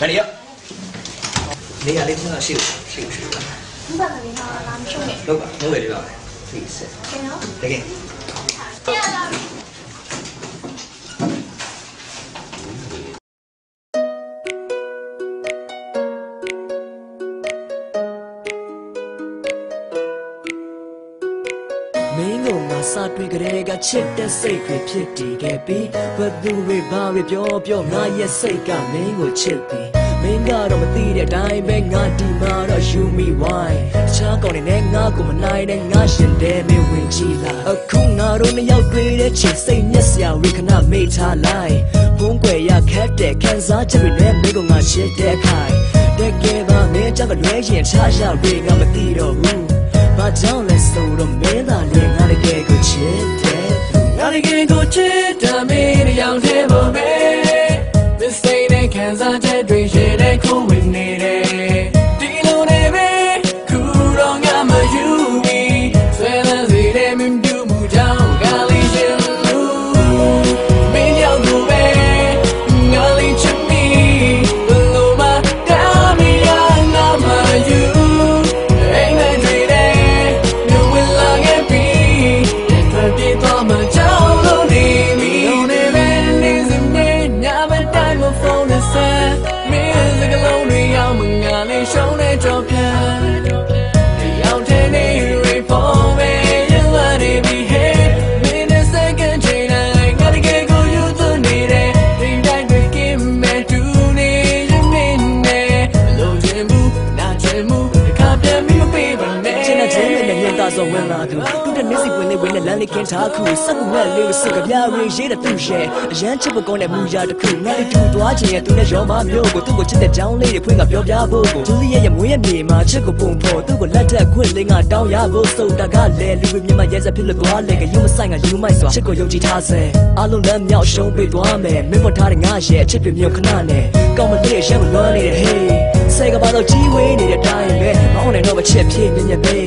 ဘယ်နေရနေရာလေးကတော့ရှိလို့ရှိလို့ရှိလို့ဘုရားကလေးကလာမရှုံးနဲ့လောက်ပါမဟုတ်လေလေး မယ်ဒီစက်ခင်ဗျာတကယ်ရလာပြီမင်းကငါစတွေ့ကြတဲ့ကချစ်တဲ့စိတ်တွေဖြစ်တည်ခဲ့ပြီးဘယ်သူတွေဘာတွေပြောပြောငါရဲ့စိတ်ကမင်းကိုချစ်သည်မင်းကတော့မသိတဲ့အတိုင်းပဲငါဒီမှာတော့ you me why ချားကောင်းနေနဲ့ငါကိုမနိုင်တဲ့ငါရှင်တဲ့မင်းဝင်ကြည့်လာအခုငါတို့နှစ်ယောက်တွေ့တဲ့ချိန်စိတ်ညက်စရာဝေခဏမေ့ထားလိုက်ဘုံကွယ်ရခက်တဲ့ခံစားချက်တွေနဲ့မင်းကငါချစ်တဲ့ခိုင်တကယ်ပါမင်းကြောင့်လွဲရင်ချားရတွေငါမသိတော့ဘူး ဘာကြောင့်လဲဆိုတော့မင်းသာလေငါတကယ်ကိုချစ်တယ်ငါတကယ်ကိုချစ်တယ်မင်းတစ်ယောက်တည်းပါပဲ mistake နဲ့ခံစားချက် 照片 ဝင်လာသူတူတဲ့နေစီပွင့်လေးဝင်နဲ့လမ်းလေးကင်းထားခုစက်ကူမဲ့လေးစကပြားရေးရေးတဲ့သူရဲ့အရန်ချစ်ပကောင်းတဲ့မူရတစ်ခုငါလေးထူသွားခြင်းရဲ့သူနဲ့ရောမမျိုးကိုသူ့ကိုချစ်တဲ့ကြောင်းလေးတွေဖွင့်ကပြောပြဖို့ကိုဂျူလီရဲ့ရမွေးရဲ့မြေမှာချစ်ကိုပုံဖို့သူ့ကိုလက်ထက်ခွင့်လေးငါတောင်းရဖို့ဆိုတာကလည်းလူတွေမြင်မှရဲစက်ဖြစ်လို့သွားလေကယူမဆိုင်ကယူမိုက်စွာချစ်ကိုယုံကြည်ထားစေအလုံးလက်မြောက်ရှုံးပေးသွားမယ်မင်းမထားတဲ့ငါရဲ့အချစ်တွေမျိုးခဏနဲ့ကောင်းမလေးရဲ့ရှမ်းကိုလွမ်းနေတဲ့ hey စေကဘာတော့ကြီးဝေးနေတဲ့အတိုင်းပဲမောင်းနေတော့မချစ်ဖြစ်မြင်မြင်ပဲ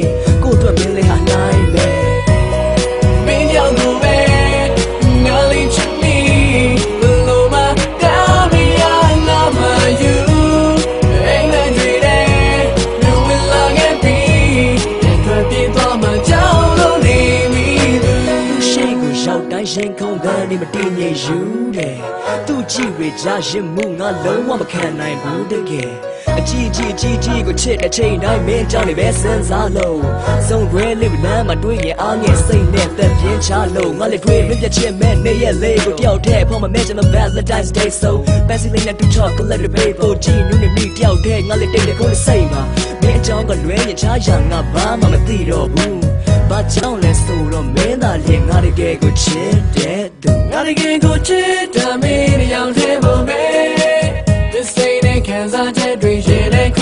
ရောက်တိုင်းရင်ခုန်တဲ့နေမတည်ငြိမ်ယူတယ်သူကြည့်ဝေကြရင်မှုငါလုံးဝမခံနိုင်ဘူးတကယ်အကြီးကြီးကြီးကြီးကိုချစ်တဲ့ချိန်တိုင်းမင်းကြောင့်နေပဲစဉ်းစားလို့ဆုံးရွယ်လေးလမ်းမှာတွေ့ရင်အားငယ်စိတ်နဲ့သက်ပြင်းချလို့ငါလည်းတွေ့မပြတ်ချင်မဲ့နေရဲ့လေးကိုတယောက်တည်းဖော်မမဲချင်မ Valentine's Day so fancy လေးနဲ့တူချောကလက်တွေပေးဖို့ကြည့်နူးနေမိတယောက်တည်းငါလည်းတိတ်တဲ့ကိုယ်စိတ်မှာမင်းအကြောင်းကလွဲရင်ချားရငါဘာမှမသိတော့ဘူး ဘာကြောင့်လဲဆိုတော့မင်းသာလေငါတကယ်ကိုချစ်တဲ့သူငါတကယ်ကိုချစ်တယ်မင်းတစ်ယောက်တည်းပါပဲ This ain't a Kansas jet dream shit